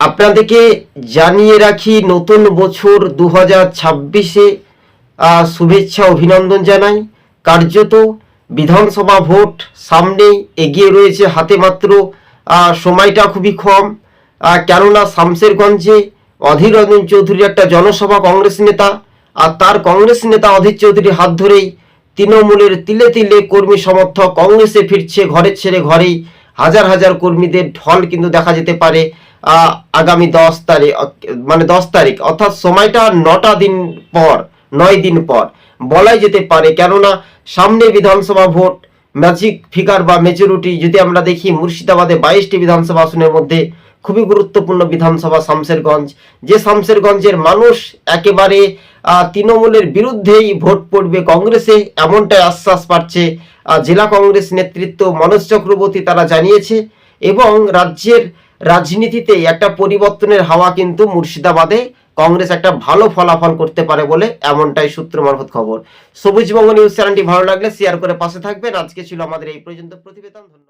আপনাদেরকে জানিয়ে রাখি, নতুন বছর দু হাজার ছাব্বিশে শুভেচ্ছা, অভিনন্দন জানাই। কার্যত বিধানসভা ভোট সামনে এগিয়ে রয়েছে, হাতে মাত্র সময়টা খুবই কম। কেননা শামশেরগঞ্জে অধীর রঞ্জন চৌধুরী একটা জনসভা কংগ্রেস নেতা, আর তার কংগ্রেস নেতা অধীর চৌধুরীর হাত ধরেই তৃণমূলের তিলে তিলে কর্মী সমর্থক কংগ্রেসে ফিরছে ঘরের ছেড়ে ঘরেই হাজার হাজার কর্মীদের ঢল কিন্তু দেখা যেতে পারে। আগামী দশ তারিখ মানে দশ তারিখ, অর্থাৎ সময়টা নটা দিন পর, নয় দিন পর। বলাই যেতে পারে, কেননা সামনে বিধানসভা ভোট, ম্যাজিক ফিগার বা মেজরিটি যদি আমরা দেখি, মুর্শিদাবাদে বাইশটি বিধানসভা আসনের মধ্যে খুবই গুরুত্বপূর্ণ বিধানসভা শামশেরগঞ্জ। যে শামশেরগঞ্জের মানুষ একেবারে তৃণমূলের বিরুদ্ধেই ভোট পড়বে, কংগ্রেসে এমনটাই আশ্বাস পাচ্ছে জেলা কংগ্রেস নেতৃত্ব মনোজ চক্রবর্তী তারা জানিয়েছে এবং রাজ্যের রাজনীতিতে একটা পরিবর্তনের হাওয়া কিন্তু মুর্শিদাবাদে কংগ্রেস একটা ভালো ফলাফল করতে পারে বলে এমনটাই সূত্র মারফত খবর। সবুজ সবুজবঙ্গ নিউজ চ্যানেলটি ভালো লাগলে শেয়ার করে পাশে থাকবেন। আজকে ছিল আমাদের এই পর্যন্ত। প্রতিবেদন ধন্যবাদ।